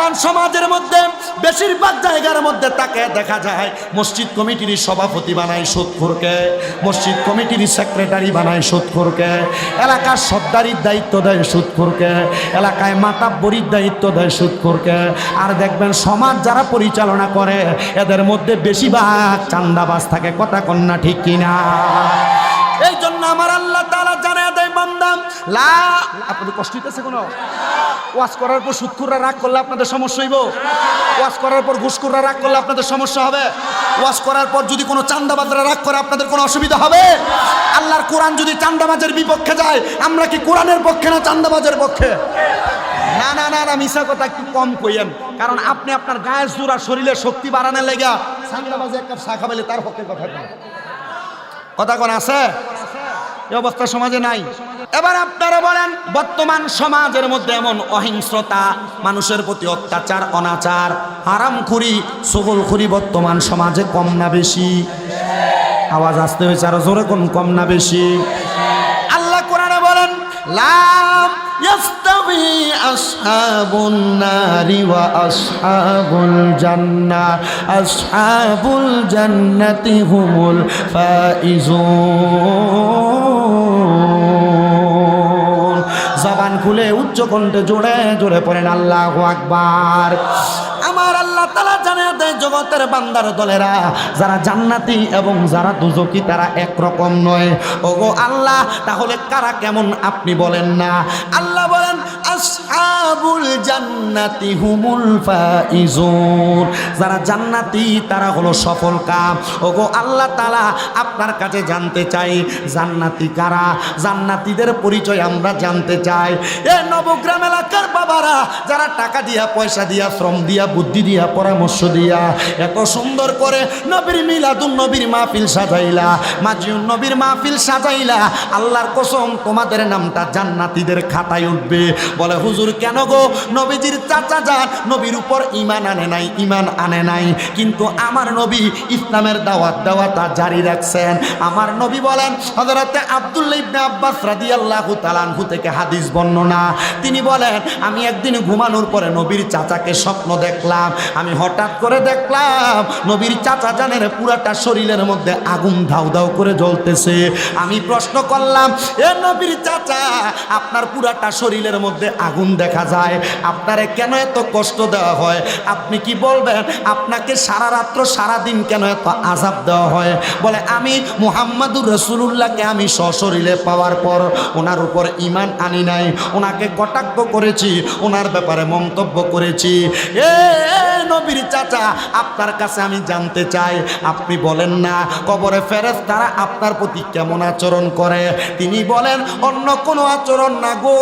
বর্তমান সমাজের মধ্যে, বেশিরভাগ জায়গার মধ্যে তাকে দেখা যায়, মসজিদ কমিটির সভাপতি বানায় সুৎখুরকে মসজিদ কমিটির সেক্রেটারি বানায় সুৎখুরকে এলাকার সর্দারির দায়িত্ব দেয় সুৎখুরকে এলাকায় মাতাব্বরির দায়িত্ব দেয় সুৎখুরকে আর দেখবেন, সমাজ যারা পরিচালনা করে, এদের মধ্যে বেশিরভাগ চান্দাবাজ থাকে কথা কন্যা ঠিক কিনা। এই জন্য আমার আল্লাহ বান্দা লা। আপনাদের কষ্ট হইতেছে কোনো? ওয়াজ করার পর সুৎখুররা রাগ করলে আপনাদের সমস্যা হইব? ওয়াজ করার পর ঘুষখুররা রাগ করলে আপনাদের সমস্যা হবে? ওয়াজ করার পর যদি কোনো চান্দাবাজরা রাগ করে, আপনাদের কোনো অসুবিধা হবে? আল্লাহর কোরআন যদি চান্দাবাজের বিপক্ষে যায়, আমরা কি কোরআনের পক্ষে না চান্দাবাজের পক্ষে? না না না না মিশা কথা একটু কম কইয়েন। কারণ আপনি আপনার গায়ের জোর আর শক্তি বাড়ানোর লেগা চান্দাবাজে একটা শাখা পেলে তার পক্ষে কথা কথা কোন, আছে? এই অবস্থা সমাজে নাই। এবার আপনারা বলেন, বর্তমান সমাজের মধ্যে এমন অহিংসতা, মানুষের প্রতি অত্যাচার, অনাচার, হারামখুরি সগলখুরি বর্তমান সমাজে কম না বেশি? আওয়াজ আসতে হয়েছে আরও জোরে কোন কম না বেশি? আল্লাহ কোরআনে বলেন, লাম আসহাবুল জান্নাতি হুমুল খুলে উচ্চ কণ্ঠে জোরে জোরে পড়েন আল্লাহ আকবার। আমার আল্লাহ তালা জানে জগতের বান্দার দলেরা যারা জান্নাতি এবং যারা দুজকি তারা একরকম নয়। ওগো আল্লাহ, তাহলে কারা কেমন আপনি বলেন না? আল্লাহ আসহাবুল জান্নাতি হুমুল ফাইজুন। যারা জান্নাতি, তারা হলো সফল কাম। ওগো আল্লাহ তালা আপনার কাছে জানতে চাই, জান্নাতি কারা? জান্নাতীদের পরিচয় আমরা জানতে চাই। এ নবগ্রাম এলাকার বাবারা, যারা টাকা দিয়া, পয়সা দিয়া, শ্রম দিয়া, বুদ্ধি দিয়া, পরামর্শ দিয়া এত সুন্দর করে নবীর মিলাদুন নবীর মাহফিল সাজাইলা, মাজিউন নবীর মাহফিল সাজাইলা, আল্লাহর কসম, তোমাদের নামটা জান্নাতীদের খাতায় উঠবে। বলে হুজুর, কেন গো? নবীজির চাচা যান। নবীর উপর ইমান আনে নাই ইমান আনে নাই। কিন্তু আমার নবী ইসলামের দাওয়াত দাওয়াতা জারি রাখছেন। আমার নবী বলেন, হযরতে আব্দুল্লাহ ইবনে আব্বাস রাদিয়াল্লাহু তাআলাহু থেকে হাদিস বর্ণনা। তিনি বলেন, আমি একদিন ঘুমানোর পরে নবীর চাচাকে স্বপ্ন দেখলাম। আমি হঠাৎ করে দেখলাম, নবীর চাচা জানের পুরাটা শরীরের মধ্যে আগুন ধাউ ধাউ করে জ্বলতেছে। আমি প্রশ্ন করলাম, এ নবীর চাচা, আপনার পুরাটা শরীরের মধ্যে আগুন দেখা যায়। আপনারে কেন এত কষ্ট দেওয়া হয়? আপনি কি বলবেন? আপনাকে সারা রাত্র, সারা দিন কেন এত আজাব দেওয়া হয়? বলে, আমি মুহাম্মাদুর রসুল্লাহকে আমি সশরীরে পাওয়ার পর ওনার উপর ইমান আনি নাই। ওনাকে কটাক্ষ করেছি, ওনার ব্যাপারে মন্তব্য করেছি। এ নবীর চাচা, আপনার কাছে আমি জানতে চাই। আপনি বলেন না, কবরে ফেরেস তারা আপনার প্রতি কেমন আচরণ করে? তিনি বলেন, অন্য কোনো আচরণ না গো।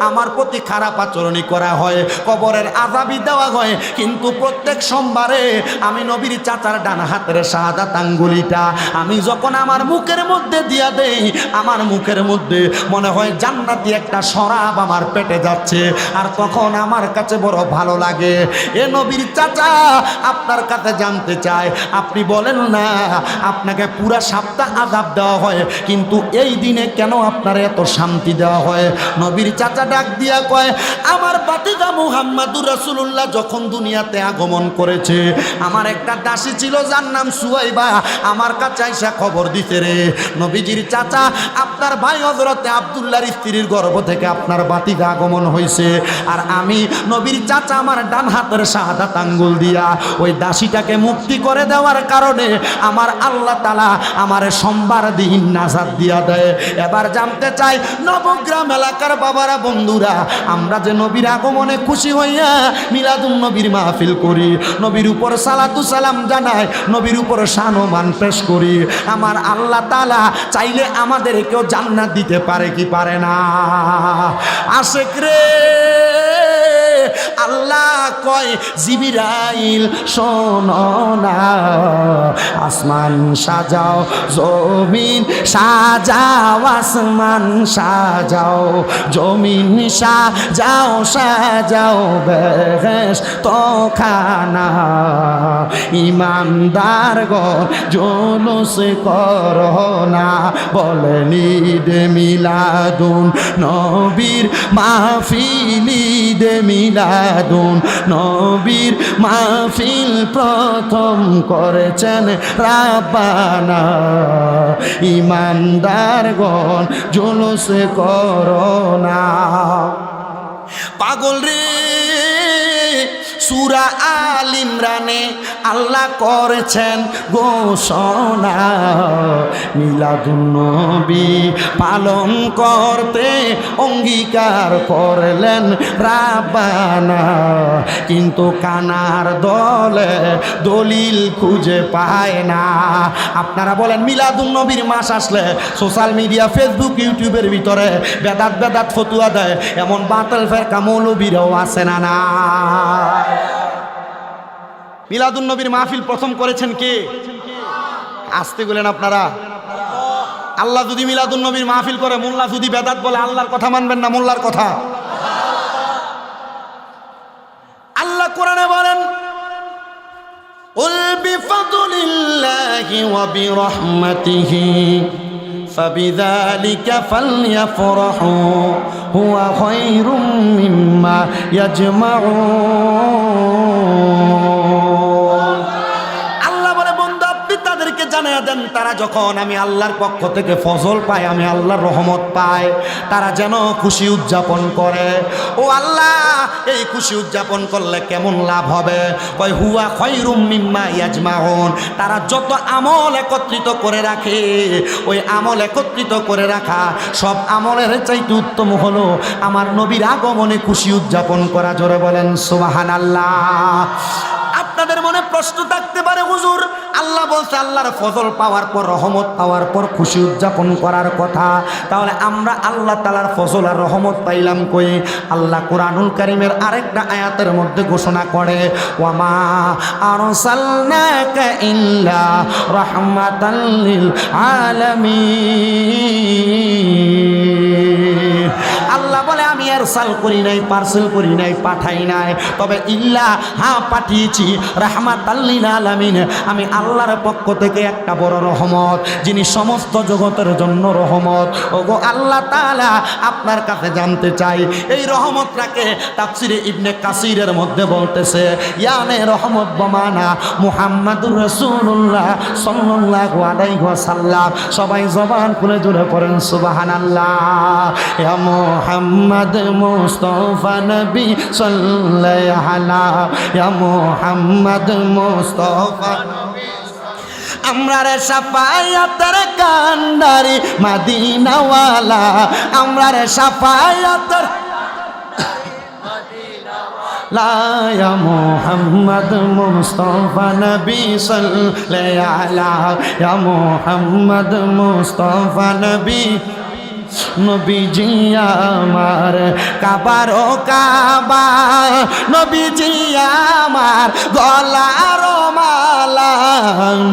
আমার প্রতি খারাপ আচরণই করা হয়, কবরের আজাবি দেওয়া হয়। কিন্তু প্রত্যেক সোমবারে আমি নবীর চাচার ডান হাতের শাহাদাত আঙ্গুলিটা আমি যখন আমার মুখের মধ্যে দিয়া দেই, আমার মুখের মধ্যে মনে হয় জান্নাতি একটা শরাব আমার পেটে যাচ্ছে। আর তখন আমার কাছে বড় ভালো লাগে, এ নবীর চাচা, আপনার কাছে জানতে চায় আপনি বলেন না, আপনাকে পুরা সপ্তাহ আজাব দেওয়া হয়, কিন্তু এই দিনে কেন আপনার এত শান্তি দেওয়া হয়? নবীর চাচা ডাক দিয়া কয়, আমার বাতিদা মুহাম্মাদুর রাসূলুল্লাহ যখন দুনিয়াতে আগমন করেছে, আমার একটা দাসী ছিল যার নাম সুয়াইবা। আমার কাছে আইসা খবর দিতে রে, নবীজির চাচা, আপনার ভাই হজরতে আবদুল্লাহর স্ত্রীর গর্ভ থেকে আপনার বাতিদা আগমন হয়েছে আর আমি নবীর চাচা আমার ডান হাতের শাহাদাত আঙ্গুল দিয়া ওই দাসীটাকে মুক্তি করে দেওয়ার কারণে আমার আল্লাহ তালা আমার সোমবার দিন নাজাদ দিয়া দেয়। এবার জানতে চাই, নবগ্রাম এলাকার বাবারা, বন্ধুরা আমরা যে নবীর আগমনে খুশি হইয়া মিলাদুন নবীর মাহফিল করি, নবীর উপর সালাতু সালাম জানাই, নবীর উপর সানমান পেশ করি, আমার আল্লাহ তালা চাইলে আমাদেরকেও জান্নাত দিতে পারে কি পারে না। আশেক রে! আল্লাহ কয়, জিবিরাইল শোনো না। আসমান সাজাও, জমিন সাজাও, আসমান সাজাও, জমিন সাজাও সাজাও বেশ তো খানা ইমানদার গো জলস করোনা বলেন ঈদ মিলাদুন নবীর মাহফিল ঈদ মিলাদুন নবীর মাহফিল প্রথম করেছেন রাব্বানা। ইমানদারগণ জুলুস করোনা পাগল রে সুরা আল ইমরানে আল্লাহ করেছেন ঘোষণা। মিলাদুন্নবী পালন করতে অঙ্গীকার করলেন রাবানা কিন্তু কানার দলে দলিল খুঁজে পায় না। আপনারা বলেন মিলাদুন্নবীর মাস আসলে সোশ্যাল মিডিয়া, ফেসবুক, ইউটিউবের ভিতরে বেদাত বেদাত ফতুয়া দেয়, এমন বাতল ফেরকা মৌলবীরাও আসে না না মিলাদুন নবীর মাহফিল প্রথম করেছেন কে আসতে গেলেন আপনারা আল্লাহ যদি মিলাদুন নবীর মাহফিল করে মোল্লা যদি বেদাত বলে আল্লাহর কথা মানবেন না মোল্লার কথা আল্লাহ কোরআনে বলেন قل بفضل الله وبرحمته فبذلك فليفرحوا هو خير مما يجمعون তাদেরকে জানিয়ে দেন, তারা যখন আমি আল্লাহর পক্ষ থেকে ফজল পাই, আমি আল্লাহর রহমত পাই, তারা যেন খুশি উদযাপন করে। ও আল্লাহ, এই খুশি উদযাপন করলে কেমন লাভ হবে? কয়, হুয়া খয়রুম মিম্মা ইয়াজমাউন। তারা যত আমল একত্রিত করে রাখে, ওই আমল একত্রিত করে রাখা সব আমলের চাইতে উত্তম হলো আমার নবীর আগমনে খুশি উদযাপন করা। জোরে বলেন, সুবহানাল্লাহ। আপনাদের মনে প্রশ্ন থাকতে পারে, হুজুর। আল্লাহ বলছে, আল্লাহর ফজল পাওয়ার পর, রহমত পাওয়ার পর, খুশি উদযাপন করার কথা। তাহলে আমরা আল্লাহ তালার ফজল আর রহমত পাইলাম কই? আল্লাহ কোরআনুল কারিমের আরেকটা আয়াতের মধ্যে ঘোষণা করে, ওয়ামা আল্লাহ আমি করি নাই, পার্সেল করি নাই, পাঠাই নাই। তবে ইল্লা হ্যাঁ পাঠিয়েছি। রাহমাত আল্লিল আলামিন। আমি আল্লাহর পক্ষ থেকে একটা বড় রহমত, যিনি সমস্ত জগতের জন্য রহমত। ওগো আল্লাহ তাআলা, আপনার কাছে জানতে চাই, এই রহমতটাকে তাফসিরে ইবনে কাসিরের মধ্যে বলতেছে, ইয়ানে রহমত বমানা মুহাম্মাদুর রাসূলুল্লাহ সাল্লাল্লাহু আলাইহি ওয়াসাল্লাম। সবাই জবান খুলে জুড়ে পড়েন, সুবহানাল্লাহ। ইয়া মুহাম্মদ মুস্তফা নবী সাল্লাল্লাহু ইয়া মুহাম্মদ মুস্তফা আমরা রে সাফায়াতের কান্ডারি মাদিনাওয়ালা। আমরা রে সাফায়াতের লায়া মোহাম্মদ মুস্তফা নবী সাল্লাল্লাহু ইয়া মোহাম্মদ মুস্তফা নবী। নবীজি আমার, কাবার ও কাবা নবীজি আমার, গলার মালা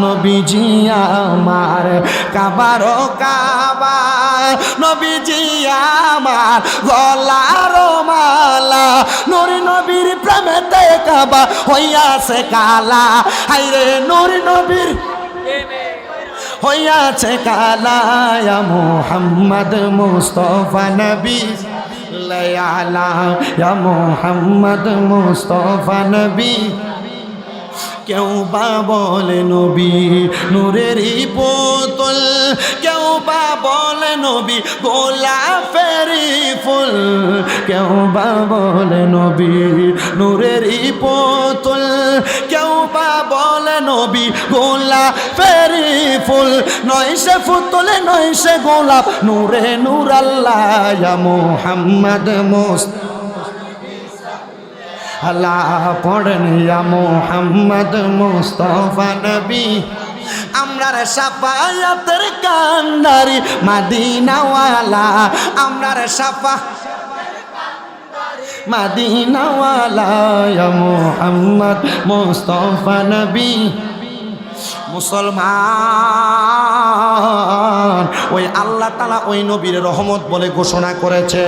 নবীজি আমার, কাবার ও কাবা নবীজি আমার, গলার মালা নুরি নবীর প্রেমেতে কাবা হইয়াছে কালা। হাইরে নুরি নবীর। হইয়াছে কালায়া মোহাম্মদ মুস্তফা নবী। লয়ালা ইয়া মোহাম্মদ মুস্তফা নবী। কেউ বা বলে নবী নূরেরই পোতল। কেউ বা বলে নবী গোলাপেরই ফুল। কেউ বা বলে নবী নূরেরই বোতল কেউ বা বলে নবী গোলাপেরই ফুল। নয় সে ফুতলে নয় সে গোলাপ, নূরে নূর আল্লাহ মোহাম্মদ মোস্ত আল্লাহ পড়েন মোহাম্মদ মুস্তফা নবী। আমরা রে সাফায়াতের কান্দারি মাদিনাওয়ালা আমরা রে সাফা মাদিনাওয়ালা মোহাম্মদ মোস্তফা নবী। মুসলমান। ওই আল্লাহ তালা ওই নবীর রহমত বলে ঘোষণা করেছে।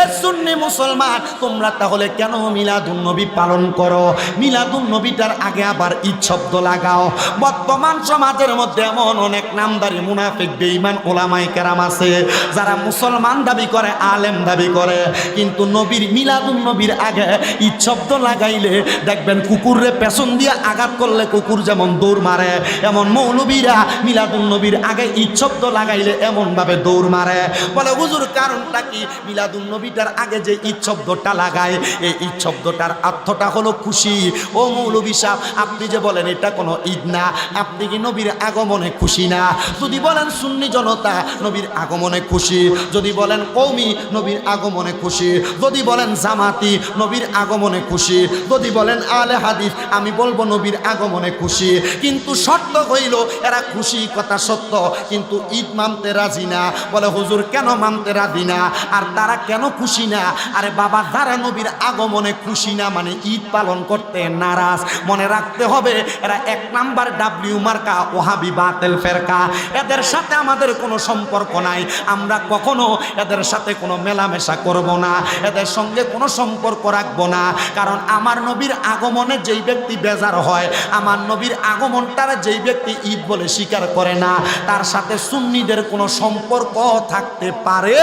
এ সুন্নি মুসলমান, তোমরা তাহলে কেন মিলাদুন নবী পালন করো? মিলাদুন নবীটার আগে আবার ঈদ শব্দ লাগাও। বর্তমান সমাজের মধ্যে এমন অনেক নামদারি মুনাফিক, বেঈমান ওলামাই কেরাম আছে, যারা মুসলমান দাবি করে, আলেম দাবি করে। কিন্তু নবীর, মিলাদুন নবীর আগে ঈদ শব্দ লাগাইলে দেখবেন কুকুররে পেছন দিয়ে আঘাত করলে কুকুর যেমন দৌড় মারে এমন মৌলবীরা মিলাদুন নবীর আগে শব্দ লাগাইলে এমনভাবে দৌড় মারে। বলে, হুজুর, কারণটা কি? মিলাদুন নবীটার আগে যে ঈদ শব্দটা লাগায়, এই ঈদ শব্দটার অর্থটা হলো খুশি। ও মৌলবী সাহ আপনি যে বলেন এটা কোনো ঈদ না, আপনি কি নবীর আগমনে খুশি না? যদি বলেন সুন্নি জনতা নবীর আগমনে খুশি, যদি বলেন কৌমি নবীর আগমনে খুশি, যদি বলেন জামাতি নবীর আগমনে খুশি, যদি বলেন আলে হাদিস, আমি বলব নবীর আগমনে খুশি। কিন্তু শর্ত হইল, এরা খুশি, কথা সত্য। কিন্তু ঈদ মানতে রাজি না। বলে, হুজুর, কেন মানতে রাজি না? আর তারা কেন খুশি না? আরে বাবা, যারা নবীর আগমনে খুশি না মানে ঈদ পালন করতে নারাজ। মনে রাখতে হবে, এরা এক নাম্বার ডাব্লিউ মার্কা, ওহাবি বাতেল ফেরকা। এদের সাথে আমাদের কোনো সম্পর্ক নাই। আমরা কখনো এদের সাথে কোনো মেলামেশা করব না। এদের সঙ্গে কোনো সম্পর্ক রাখব না। কারণ আমার নবীর আগমনে যেই ব্যক্তি বেজার হয়, আমার নবীর আগমনটার যেই ব্যক্তি ঈদ বলে স্বীকার করে না, তার সাথে সুন্নিদের কোনো সম্পর্ক থাকতে পারে?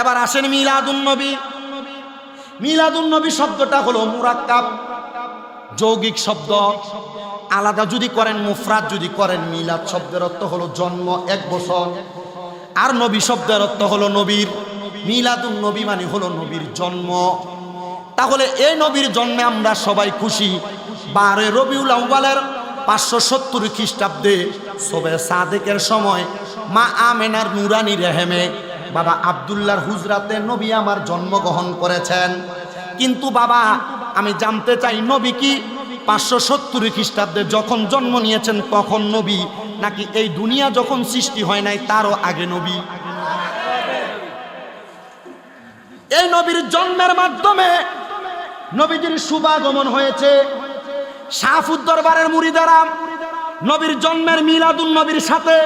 এবার আসেন মিলাদুন নবী। মিলাদুন নবী শব্দটা হলো মুরাক্কাব, যৌগিক শব্দ। আলাদা যদি করেন মুফরাদ, যদি করেন মিলাদ, শব্দের অর্থ হলো জন্ম এক বছর। আর নবী শব্দের অর্থ হলো নবীর। মিলাদুন নবী মানে হলো নবীর জন্ম। তাহলে এই নবীর জন্মে আমরা সবাই খুশি। বারে রবিউল আউ্বালের পাঁচশো সত্তর খ্রিস্টাব্দে সবে সাদেকের সময় মা আমেনার নুরানি রেহেমে বাবা আবদুল্লার হুজরাতে নবী আমার জন্মগ্রহণ করেছেন। কিন্তু বাবা, আমি জানতে চাই নবী কি? পাঁচশো সত্তর খ্রিস্টাব্দে যখন জন্ম নিয়েছেন, তখন নবী নাকি এই দুনিয়া যখন সৃষ্টি হয় নাই, তারও আগে নবী? এই নবীর জন্মের মাধ্যমে নবীজির শুভাগমন হয়েছে। শাহফুদ দরবারের মুড়িদারা নবীর জন্মের মিলাদুন নবীর সাথে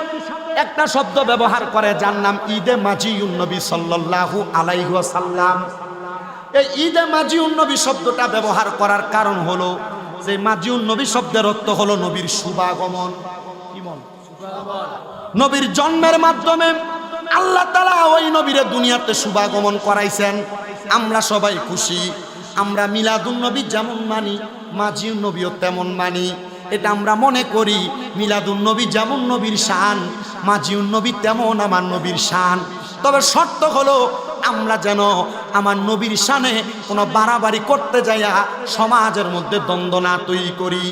একটা শব্দ ব্যবহার করে যার নাম ঈদে মাজিউন নবী সাল্লাল্লাহু আলাইহি এই ঈদে মাজিউন নবী শব্দটা ব্যবহার করার কারণ হলো যে মাজিউন নবী শব্দের অর্থ হলো নবীর শুভাগমন। নবীর জন্মের মাধ্যমে আল্লাহ তালা ওই নবীরে দুনিয়াতে শুভাগমন করাইছেন। আমরা সবাই খুশি, আমরা মিলাদুন নবী যেমন মানি মাঝিউন নবীও তেমন মানি। এটা আমরা মনে করি মিলাদুল নবী যেমন নবীর শান মাঝিউন নবী তেমন আমার নবীর শান। তবে শর্ত হলো, আমরা যেন আমার নবীর শানে কোনো বাড়াবাড়ি করতে যাইয়া সমাজের মধ্যে দ্বন্দ্ব না তৈরি করি।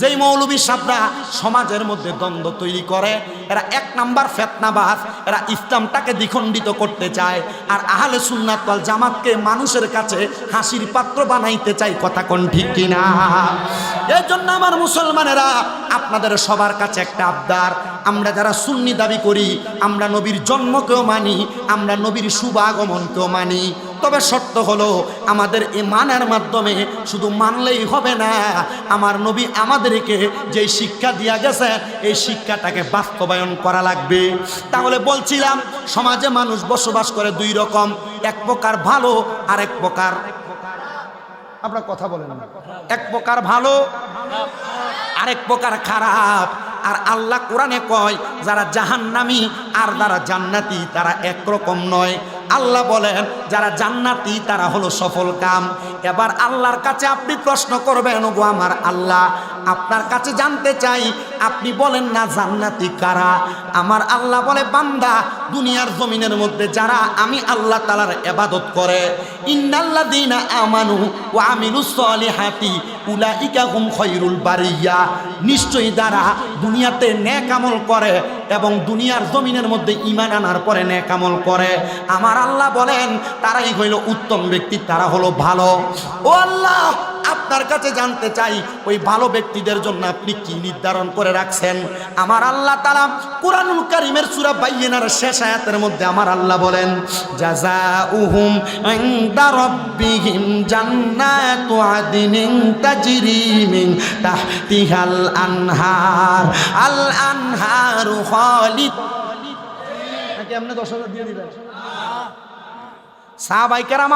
যেই মৌলবী সাবরা সমাজের মধ্যে দ্বন্দ্ব তৈরি করে, এরা এক নাম্বার ফেতনাবাস এরা ইসলামটাকে দ্বিখণ্ডিত করতে চায়, আর আহলে সুন্নাত ওয়াল জামাতকে মানুষের কাছে হাসির পাত্র বানাইতে চায়, কথা কোন ঠিক কিনা? এই জন্য আমার মুসলমানেরা, আপনাদের সবার কাছে একটা আবদার। আমরা যারা সুন্নি দাবি করি, আমরা নবীর জন্মকেও মানি, আমরা নবীর শুভ আগমনকেও মানি। তবে শর্ত হলো, আমাদের এই মানার মাধ্যমে শুধু মানলেই হবে না, আমার নবী আমাদেরকে যেই শিক্ষা দিয়া গেছে, এই শিক্ষাটাকে বাস্তবায়ন করা লাগবে। তাহলে বলছিলাম, সমাজে মানুষ বসবাস করে দুই রকম, এক প্রকার ভালো আর এক প্রকার আপনার কথা বলেন। এক প্রকার ভালো, আরেক প্রকার খারাপ। আর আল্লাহ কোরআনে কয়, যারা জাহান্নামি আর যারা জান্নাতি, তারা একরকম নয়। আল্লাহ বলেন, যারা জান্নাতি, তারা হলো সফল কাম। এবার আল্লাহর কাছে আপনি প্রশ্ন করবেন গো আমার আল্লাহ, আপনার কাছে জানতে চাই আপনি বলেন না জান্নাতি কারা? আমার আল্লাহ বলে, বান্দা, দুনিয়ার জমিনের মধ্যে যারা আমি আল্লাহ তালার এবাদত করে, ইন্নাল্লাযীনা আমানু ওয়া আমিলুস সলিহাতি উলাইকা হুম খৈরুল বারিয়া। নিশ্চয়ই দ্বারা দুনিয়াতে নেক আমল করে এবং দুনিয়ার জমিনের মধ্যে ইমান আনার পরে নেক আমল করে, আমার আল্লাহ বলেন, তারাই হইল উত্তম ব্যক্তি, তারা হলো ভালো। ও আল্লাহ আপনার কাছে জানতে চাই, ওই ভালো ব্যক্তিদের জন্য আপনি কি নির্ধারণ করে রাখছেন? আমার আল্লাহ তালা কোরআনুল কারিমের সুরা বাইয়েনার শেষ আয়াতের মধ্যে আমার আল্লাহ বলেন জাজা উহুম রাব্বিহিম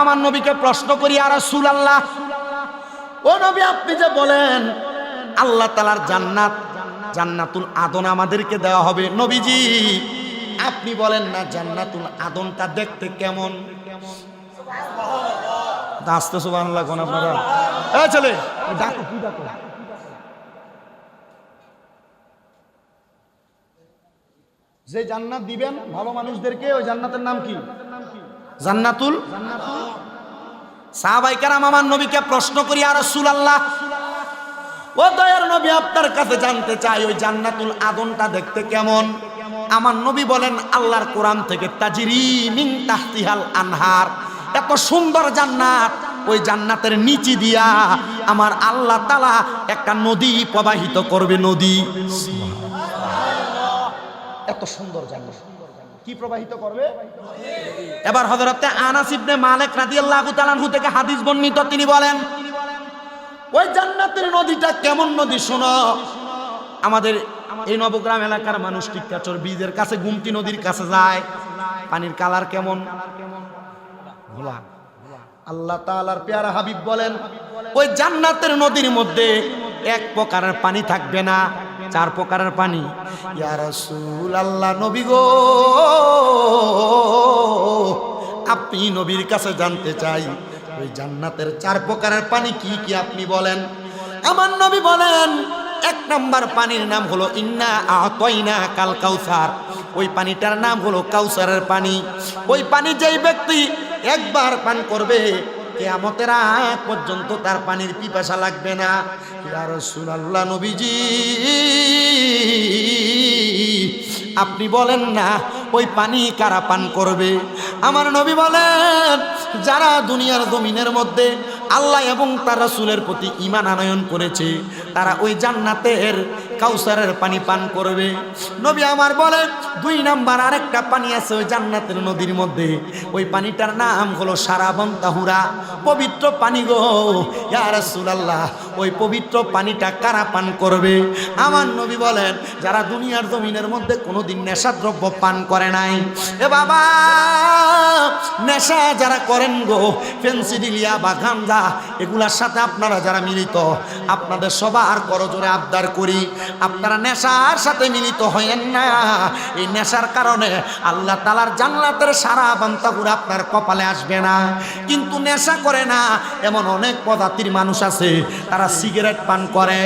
আমার নবীকে প্রশ্ন করি আর রাসূল আল্লাহ ও নবী আপনি যে বলেন আল্লাহ তালার জান্নাত জান্নাতুল আদন আমাদেরকে দেওয়া হবে। নবীজি আপনি বলেন না জান্নাতুল আদনটা দেখতে কেমন? আসতে সুবান লাগুন আপনারা? এ চলে ডাকো কি ডাকো? যে জান্নাত দিবেন ভালো মানুষদেরকে ওই জান্নাতের নাম কি? জান্নাতুল সাহাবাইকারাম আমার নবীকে প্রশ্ন করি আর রসুল আল্লাহ ও দয়ার নবী, আপনার কাছে জানতে চাই, ওই জান্নাতুল আদনটা দেখতে কেমন? আমার নবী বলেন, আল্লাহর কোরআন থেকে তাজিরি মিন তাহতিহাল আনহার, এত সুন্দর জান্নাত, ওই জান্নাতের নিচি দিয়া আমার আল্লাহ তালা একটা নদী প্রবাহিত করবে, নদী। এত সুন্দর জান্নাত। কি প্রবাহিত করবে? এবার হযরতে আনাস ইবনে মালিক রাদিয়াল্লাহু তাআলা আনহু থেকে হাদিস বর্ণিত তিনি বলেন ওই জান্নাতের নদীটা কেমন নদী শোনো? আমাদের এই নবগ্রাম এলাকার মানুষ টিক্কাচর বীজের কাছে গুমতি নদীর কাছে যায়। পানির কালার কেমন? ঘোলা আল্লাহ তাআলার পেয়ারা হাবিব বলেন ওই জান্নাতের নদীর মধ্যে এক প্রকারের পানি থাকবে না চার প্রকারের পানি। ইয়া রাসূল আল্লাহ নবী গো। আপনি নবীর কাছে জানতে চাই, ওই জান্নাতের চার প্রকারের পানি কি কি আপনি বলেন? আমার নবী বলেন, এক নাম্বার পানির নাম হলো, ইন্না আতইনা কাল কাউসার। ওই পানিটার নাম হলো কাউসারের পানি। ওই পানি যেই ব্যক্তি একবার পান করবে কেয়ামতের আগ পর্যন্ত তার পানির পিপাসা লাগবে না। ইয়া রাসূলুল্লাহ নবীজি, আপনি বলেন না, ওই পানি কারা পান করবে? আমার নবী বলেন, যারা দুনিয়ার জমিনের মধ্যে আল্লাহ এবং তার রাসূলের প্রতি ইমান আনয়ন করেছে, তারা ওই জান্নাতের কাউসারের পানি পান করবে। নবী আমার বলে, দুই নাম্বার আরেকটা পানি আছে ওই জান্নাতের নদীর মধ্যে। ওই পানিটার নাম হলো সারাবন তাহুরা পবিত্র পানি গো, ইয়া রাসূলুল্লাহ, ওই পবিত্র পানিটা কারা পান করবে? আমার নবী বলেন, যারা দুনিয়ার জমিনের মধ্যে কোনোদিন নেশাদ্রব্য পান করে নাই। এ বাবা, নেশা যারা করেন গো, ফেন্সিডিলিয়া বা গাঞ্জা এগুলার সাথে আপনারা যারা মিলিত, আপনাদের সবার করজোরে আবদার করি। আপনারা নেশার সাথে মিলিত হয়েন না। এই নেশার কারণে আল্লাহ তালার জান্নাতের সারা বান্তাগুলো আপনার কপালে আসবে না। কিন্তু নেশা করে না, এমন অনেক প্রজাতির মানুষ আছে, তারা সিগারেট পান করে।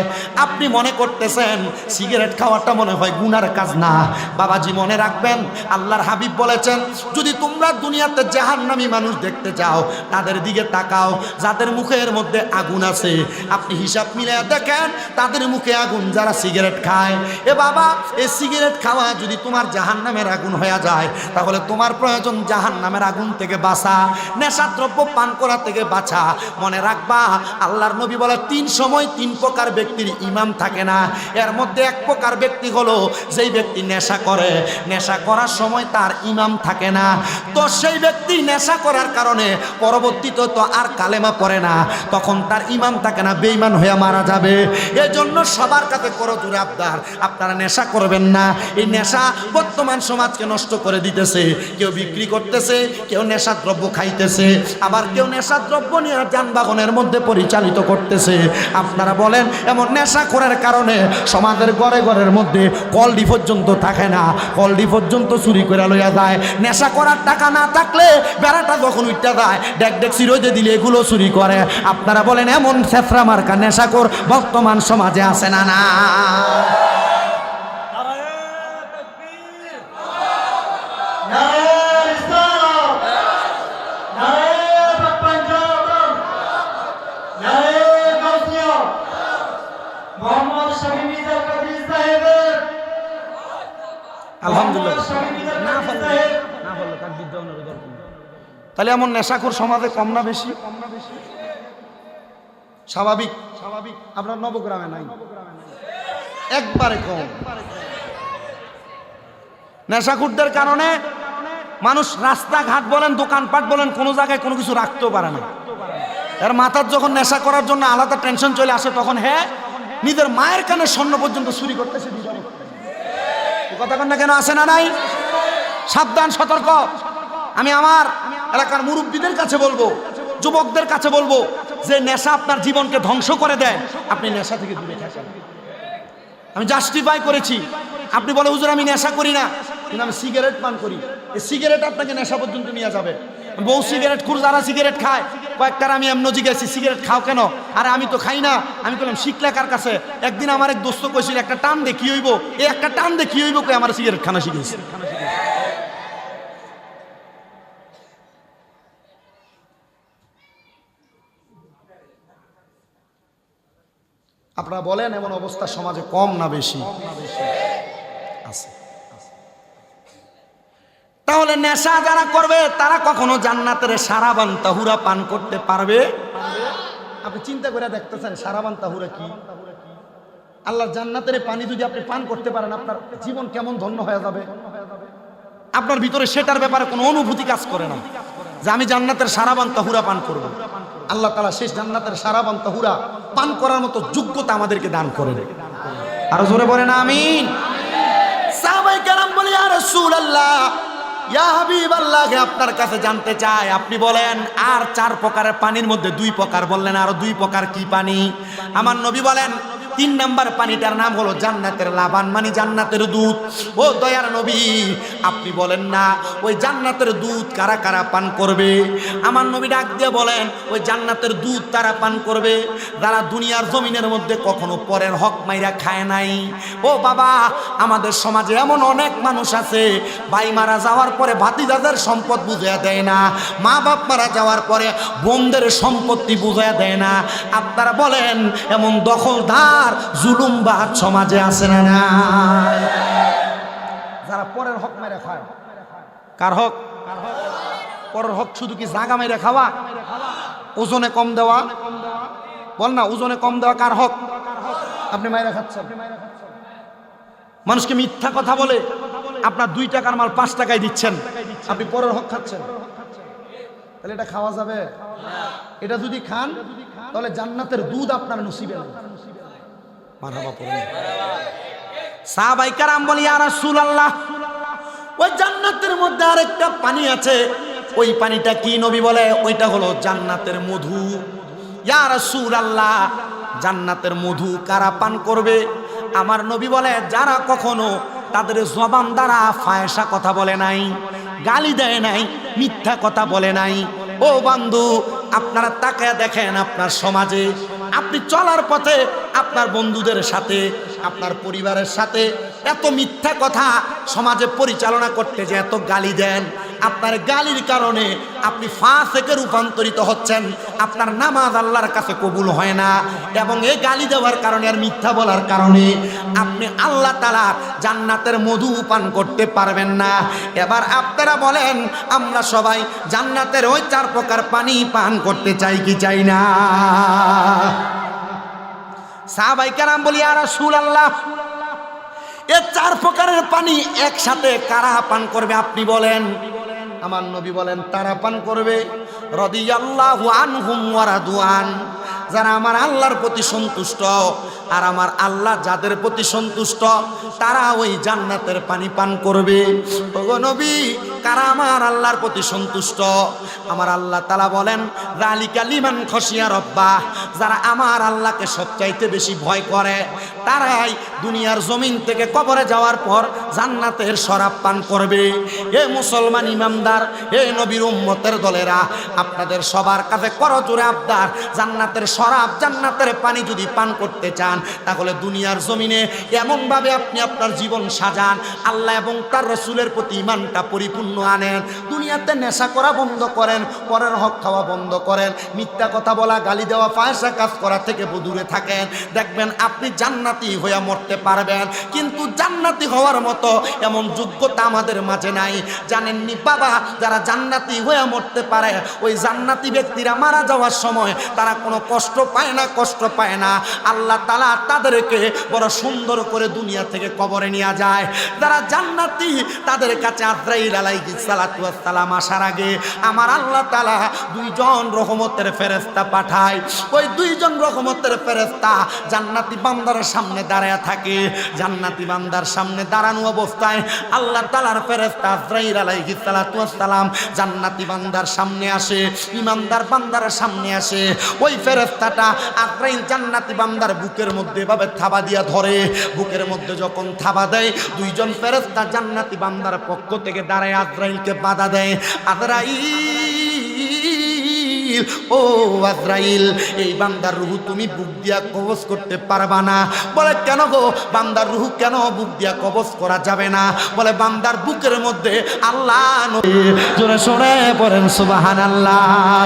আপনি মনে করতেছেন, সিগারেট খাওয়াটা মনে হয় গুনার কাজ না। বাবাজি মনে রাখবেন, আল্লাহর হাবিব বলেছেন, যদি তোমরা দুনিয়াতে জাহান্নামী মানুষ দেখতে চাও, তাদের দিকে তাকাও, যাদের মুখের মধ্যে আগুন আছে, আপনি হিসাব মিলে দেখেন, তাদের মুখে আগুন যারা সিগারেট খায়। এ বাবা এই সিগারেট খাওয়া যদি তোমার জাহান্নামের আগুন হয়ে যায়, তাহলে তোমার প্রয়োজন জাহান্নামের আগুন থেকে বাঁচা, নেশাদ্রব্য পান করা থেকে বাঁচা। মনে রাখবা, আল্লাহর নবী বলে, তিন সময় তিন প্রকার ব্যক্তির ইমাম থাকে না। এর মধ্যে এক প্রকার ব্যক্তি হলো, যেই ব্যক্তি নেশা করে। নেশা করার সময় তার ইমাম থাকে না। তো সেই ব্যক্তি নেশা করার কারণে পরবর্তীতে তো আর কালেমা পড়ে না। তখন তার ইমাম থাকে না বেইমান হয়ে মারা যাবে। এজন্য সবার কাছে করো জোরে আবদার। আপনারা নেশা করবেন না। এই নেশা বর্তমান সমাজকে নষ্ট করে দিতেছে। কেউ বিক্রি করতেছে, কেউ নেশা দ্রব্য খাইতেছে, আবার কেউ নেশা দ্রব্য নিয়ে যানবাহনের মধ্যে পরিচালিত করতেছে। আপনারা বলেন, এমন নেশা করার কারণে সমাজের ঘরে ঘরের মধ্যে কলডি পর্যন্ত থাকে না। কলডি পর্যন্ত চুরি করে লইয়া যায়। নেশা করার টাকা না থাকলে বেড়াটা যখন উঠতে যায় ডেক ডেক চিরোজে দিলে এগুলো চুরি করে। আপনারা বলেন, এমন ছেত্রা মার্কা নেশাকর বর্তমান সমাজে আছে না না? তাহলে এমন নেশাখোর সমাজে কম না বেশি? স্বাভাবিক স্বাভাবিক। আপনার নবগ্রামে নাই। একবারে কম। নেশাখুরদের কারণে মানুষ রাস্তাঘাট বলেন, দোকানপাট বলেন, কোনো জায়গায় কোনো কিছু রাখতেও পারে না। এর মাথার যখন নেশা করার জন্য আলাদা টেনশন চলে আসে, তখন হ্যাঁ নিজের মায়ের কানে স্বর্ণ পর্যন্ত চুরি করতেছে দ্বিধাবোধ করে। এ কথা কন না কেন আসে না নাই? সাবধান, সতর্ক। আমি আমার এলাকার মুরব্বীদের কাছে বলব, যুবকদের কাছে বলব, যে নেশা আপনার জীবনকে ধ্বংস করে দেয়, আপনি নেশা থেকে দূরে থাকেন। আমি জাস্টিফাই করেছি। আপনি বলে, হুজুর, আমি নেশা করি না। কিন্তু আমি সিগারেট পান করি। এই সিগারেট আপনাকে নেশা পর্যন্ত নিয়ে যাবে। বউ সিগারেট খুর, যারা সিগারেট খায়, কয়েকটার আমি এমন জিজ্ঞাসি সিগারেট খাও কেন? আর, আমি তো খাই না। আমি বললাম শিখলা কার কাছে? একদিন আমার এক দোস্ত কইছিল, একটা টান দেখি হইব? এই একটা টান দেখি হইব? কই, আমার সিগারেট খানা শিখেছি আপনারা বলেন, এমন অবস্থা সমাজে কম না বেশি? আছে। তাহলে নেশা যারা করবে, তারা কখনো জান্নাতের সারাবান তাহুরা পান করতে পারবে? আপনি চিন্তা করে দেখতেছেন সারাবান তাহুরা কি? আল্লাহর জান্নাতের পানি যদি আপনি পান করতে পারেন, আপনার জীবন কেমন ধন্য হয়ে যাবে? আপনার ভিতরে সেটার ব্যাপারে কোনো অনুভূতি কাজ করে না। যে আমি জান্নাতের সারাবান তাহুরা পান করব। আল্লাহ তালা শেষ জান্নাতের সারাবান তাহুরা পান করার মতো যোগ্যতা আমাদেরকে দান করে আরও জোরে বলে না আমিন আপনার কাছে জানতে চাই, আপনি বলেন, আর চার প্রকারের পানির মধ্যে দুই প্রকার। বললেন, আরও দুই প্রকার কি পানি? আমার নবী বলেন তিন নাম্বার পানিটার নাম হলো জান্নাতের লাবান মানে জান্নাতের দুধ। ও দয়ার নবী, আপনি বলেন না, ওই জান্নাতের দুধ কারা কারা পান করবে? আমার নবী ডাক দিয়ে বলেন, ওই জান্নাতের দুধ তারা পান করবে? যারা দুনিয়ার জমিনের মধ্যে কখনো পরের হক মাইরা খায় নাই। ও বাবা, আমাদের সমাজে এমন অনেক মানুষ আছে, ভাই মারা যাওয়ার পরে ভাতিজাদের সম্পদ বুঝিয়ে দেয় না মা বাপ মারা যাওয়ার পরে বোনদের সম্পত্তি বুঝিয়ে দেয় না। আপনারা বলেন, এমন দখলদার জুলুমবাদ সমাজে আছে না না যারা পরের হক মেরে খায়। কার হক? পরের হক শুধু কি জাগা মেরে খাওয়া? ওজনে কম দেওয়া? বল না, ওজনে কম দেওয়া কার হক? আপনি মায়েরা খাচ্ছেন। মানুষকে মিথ্যা কথা বলে আপনার দুই টাকার মাল পাঁচ টাকায় দিচ্ছেন। আপনি পরের হক খাচ্ছেন। তাহলে এটা খাওয়া যাবে? এটা যদি খান, তাহলে জান্নাতের দুধ আপনার নসিবে মারহাবা পড়ুন। সাহাবাই কারাম বলি আর রাসূলুল্লাহ, ওই জান্নাতের মধ্যে আরেকটা পানি আছে। ওই পানিটা কি নবী বলে? ওইটা হলো জান্নাতের মধু। ইয়া রাসূলুল্লাহ, জান্নাতের মধু কারা পান করবে? আমার নবী বলে, যারা কখনো তাদের জবান দ্বারা ফায়সা কথা বলে নাই, গালি দেয় নাই, মিথ্যা কথা বলে নাই, ও বন্ধু আপনারা তাকায় দেখেন আপনার সমাজে আপনি চলার পথে আপনার বন্ধুদের সাথে আপনার পরিবারের সাথে এত মিথ্যা কথা সমাজে পরিচালনা করতে যে এত গালি দেন, আপনার গালির কারণে আপনি ফা থেকে রূপান্তরিত হচ্ছেন, আপনার নামাজ আল্লাহর কাছে কবুল হয় না, এবং এই গালি দেওয়ার কারণে আর মিথ্যা বলার কারণে আপনি আল্লাহ তালা জান্নাতের মধু পান করতে পারবেন না। এবার আপনারা বলেন, আমরা সবাই জান্নাতের ওই চার প্রকার পানি পান করতে চাই কি চাই না? সাহাবাই কারাম বলি আর সুল আল্লাহ এ চার প্রকারের পানি একসাথে কারা পান করবে আপনি বলেন। আমার নবী বলেন, তারা পান করবে। যারা আমার আল্লাহর প্রতি সন্তুষ্ট আর আমার আল্লাহ যাদের প্রতি সন্তুষ্ট, তারা ওই জান্নাতের পানি পান করবে। ওগো নবী, কারা আমার আল্লাহর প্রতি সন্তুষ্ট? আমার আল্লাহ তালা বলেন রালিকা লিমান খসিয়া রব্বা যারা আমার আল্লাহকে সবচাইতে বেশি ভয় করে তারাই দুনিয়ার জমিন থেকে কবরে যাওয়ার পর জান্নাতের শরাব পান করবে। এ মুসলমান ইমামদার, এ নবীর উম্মতের দলেরা, আপনাদের সবার কাছে করজোরে আবদার, জান্নাতের শরাব, জান্নাতের পানি যদি পান করতে চান, তাহলে দুনিয়ার জমিনে এমনভাবে আপনি আপনার জীবন সাজান, আল্লাহ এবং তার রসুলের প্রতি ইমানটা পরিপূর্ণ আনেন। দুনিয়াতে নেশা করা বন্ধ করেন, পরের হক খাওয়া বন্ধ করেন, মিথ্যা কথা বলা, গালি দেওয়া পায়সা কাজ করা থেকে দূরে থাকেন। দেখবেন আপনি জান্নাতি হয়ে মরতে পারবেন। কিন্তু জান্নাতি হওয়ার মতো এমন যোগ্যতা আমাদের মাঝে নাই। জানেননি বাবা, যারা জান্নাতি হয়ে মরতে পারে, ওই জান্নাতি ব্যক্তিরা মারা যাওয়ার সময় তারা কোনো কষ্ট পায় না, কষ্ট পায় না। আল্লাহ তালা তাদেরকে বড় সুন্দর করে দুনিয়া থেকে কবরে নিয়ে যায়। যারা জান্নাতি, তাদের কাছে আজরাইল আলাইহিস সালাতু সালাম আসার আগে আমার আল্লাহ তালা দুইজন রহমতের ফেরেস্তা পাঠায়। ওই দুইজন রহমতের ফেরেস্তা জান্নাতি বান্দার সামনে দাঁড়ায় থাকে। জান্নাতি বান্দার সামনে দাঁড়ানো অবস্থায় আল্লাহ তালার ফেরেস্তা আজরাইল ওয়াস সালাম জান্নাতি বান্দার সামনে আসে ইমানদার বান্দার সামনে আসে। ওই ফেরেস্তাটা আজরাইল জান্নাতি বান্দার বুকের মধ্যে এভাবে থাবা দিয়া ধরে। বুকের মধ্যে যখন থাবা দেয়, দুইজন ফেরেস্তা জান্নাতি বান্দার পক্ষ থেকে দাঁড়ায় আজরাইলকে বাধা দেয়। আজরাইল ও আজরাইল, এই বান্দার রুহু তুমি বুক দিয়া কবজ করতে পারবা না। বলে, কেন গো? বান্দার রুহু কেন বুক দিয়া কবজ করা যাবে না? বলে, বান্দার বুকের মধ্যে আল্লাহ জোরে সরে পড়েন সুবাহান আল্লাহ